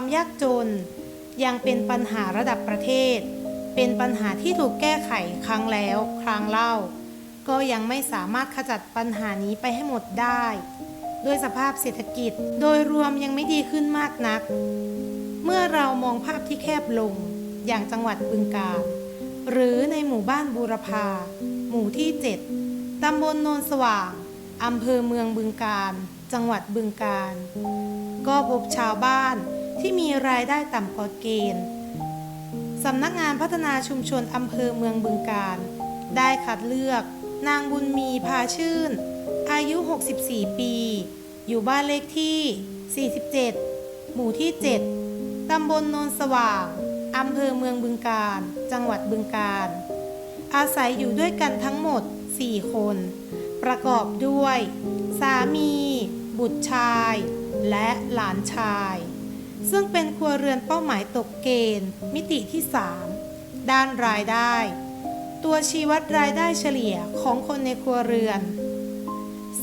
ความยากจน ยังเป็นปัญหาระดับประเทศ เป็นปัญหาที่ถูกแก้ไขครั้งแล้วครั้งเล่า ก็ยังไม่สามารถขจัดปัญหานี้ไปให้หมดได้ ด้วยสภาพเศรษฐกิจโดยรวมยังไม่ดีขึ้นมากนัก เมื่อเรามองภาพที่แคบลง อย่างจังหวัดบึงกาฬหรือในหมู่บ้านบูรพา หมู่ที่ 7 ตำบลโนนสว่าง อำเภอเมืองบึงกาฬจังหวัดบึงกาฬก็พบชาวบ้าน ที่มีรายได้ต่ำกว่าเกณฑ์สำนักงานพัฒนาชุมชนอำเภอเมืองบึงกาฬได้คัดเลือก นางบุญมีพาชื่น อายุ 64 ปี อยู่บ้านเลขที่ 47 หมู่ที่ 7 ตำบลโนนสว่าง อำเภอเมืองบึงกาฬจังหวัดบึงกาฬอาศัยอยู่ด้วยกันทั้งหมด 4 คน ประกอบด้วย สามี บุตรชาย และหลานชาย ซึ่งเป็นครัวเรือนเป้าหมายตกเกณฑ์ มิติที่ 3 ด้านรายได้ ตัวชี้วัดรายได้เฉลี่ยของคนในครัวเรือน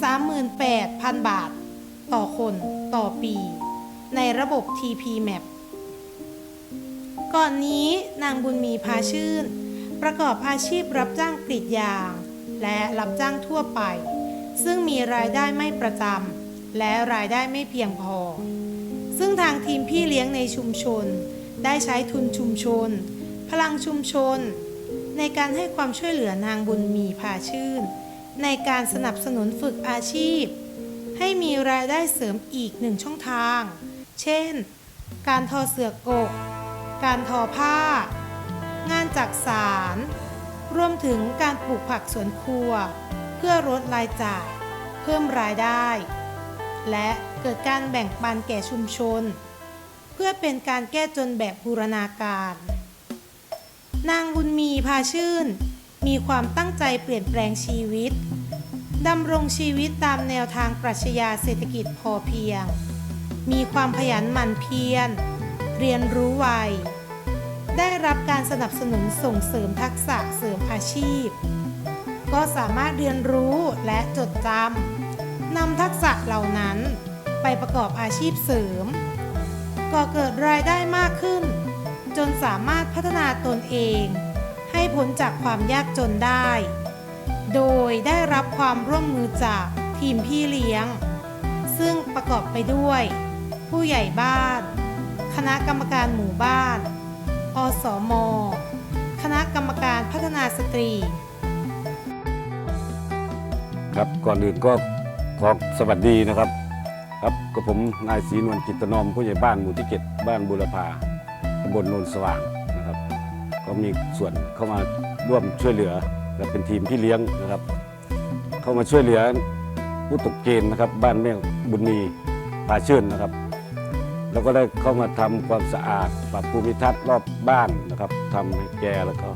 38,000 บาท ต่อคนต่อปี ในระบบ TP Map ก่อนนี้นางบุญมีพาชื่น ประกอบอาชีพรับจ้างกรีดยาง และรับจ้างทั่วไป ซึ่งมีรายได้ไม่ประจำและรายได้ไม่เพียงพอ ซึ่งทางทีมพี่เลี้ยงในชุมชน ได้ใช้ทุนชุมชน พลังชุมชน ในการให้ความช่วยเหลือนางบุญมีพาชื่น ในการสนับสนุนฝึกอาชีพ ให้มีรายได้เสริมอีกหนึ่งช่องทาง เช่น การทอเสือกก การทอผ้า งานจักสารรวมถึงการปลูกผักสวนครัว เพื่อลดรายจ่าย เพิ่มรายได้ และ กิดการแบ่งปันแก่ชุมชน เพื่อเป็นการแก้จนแบบบูรณาการ นางบุญมีพาชื่น มีความตั้งใจเปลี่ยนแปลงชีวิตดำรงชีวิตตามแนวทางปรัชญาเศรษฐกิจพอเพียง มีความขยันหมั่นเพียร เรียนรู้ไว ได้รับการสนับสนุนส่งเสริมทักษะเสริมอาชีพ ก็สามารถเรียนรู้และจดจำนำทักษะเหล่านั้น ไปประกอบอาชีพเสริม ก่อเกิดรายได้มากขึ้น จนสามารถพัฒนาตนเอง ให้พ้นจากความยากจนได้ โดยได้รับความร่วมมือจากทีมพี่เลี้ยง ซึ่งประกอบไปด้วย ผู้ใหญ่บ้าน คณะกรรมการหมู่บ้าน อสมคณะกรรมการพัฒนาสตรี ครับก่อนอื่นก็ขอสวัสดีนะครับ ครับก็ผมนายศรีนวลจิตนอมผู้ใหญ่บ้านหมู่ที่เจ็ดบ้านบุรพาตำบลโนนสว่างนะครับ ก็มีส่วนเข้ามาร่วมช่วยเหลือและเป็นทีมพี่เลี้ยงนะครับ เข้ามาช่วยเหลือผู้ตกเกณฑ์นะครับ บ้านแม่บุญมีพาชื่นนะครับ แล้วก็ได้เข้ามาทำความสะอาด ปรับภูมิทัศน์รอบบ้านนะครับทำให้แกแล้วก็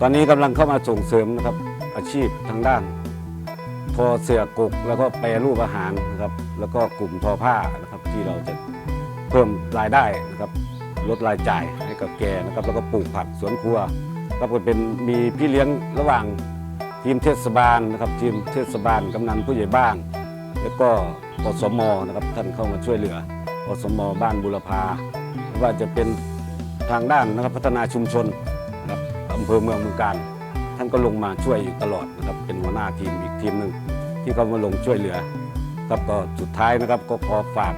ตอนนี้กำลังเข้ามาส่งเสริมนะครับอาชีพทางด้าน ทอเสือกกแล้วก็แปรรูปอาหารนะครับแล้วก็กลุ่มทอผ้านะครับที่เราจะเพิ่มรายได้นะครับลดรายจ่ายให้กับแกนะครับแล้วก็ปลูกผักสวนครัวก็เป็นมีพี่เลี้ยงระหว่างทีมเทศบาลนะครับทีมเทศบาลกำนันผู้ใหญ่บ้าน แล้วก็อสมนะครับท่านเข้ามาช่วยเหลืออสมบ้านบุรพาว่าจะเป็นทางด้านนะครับพัฒนาชุมชนนะครับอำเภอเมืองเมืองการ ท่านก็ลงมาช่วยอยู่ตลอดนะครับ เป็นหัวหน้าทีมอีกทีมหนึ่งที่เขามาลงช่วยเหลือ ครับก็สุดท้ายนะครับก็ขอฝาก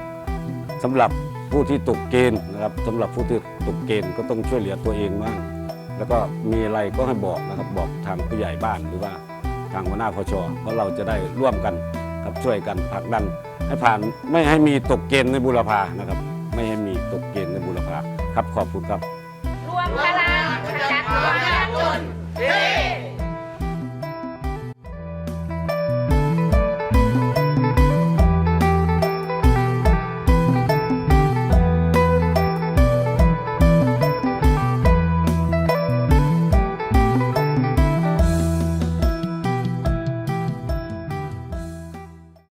สำหรับผู้ที่ตกเกณฑ์นะครับสำหรับผู้ที่ตกเกณฑ์ก็ต้องช่วยเหลือตัวเองบ้างแล้วก็มีอะไรก็ให้บอกนะครับบอกทางผู้ใหญ่บ้านหรือว่าทางหัวหน้าพชเพราะเราจะได้ร่วมกันครับช่วยกันผลักดัน ให้ผ่านไม่ให้มีตกเกณฑ์ในบุรพานะครับ ไม่ให้มีตกเกณฑ์ในบุรพาครับขอบคุณครับ รวมพลังขจัดความยากจน เฮ้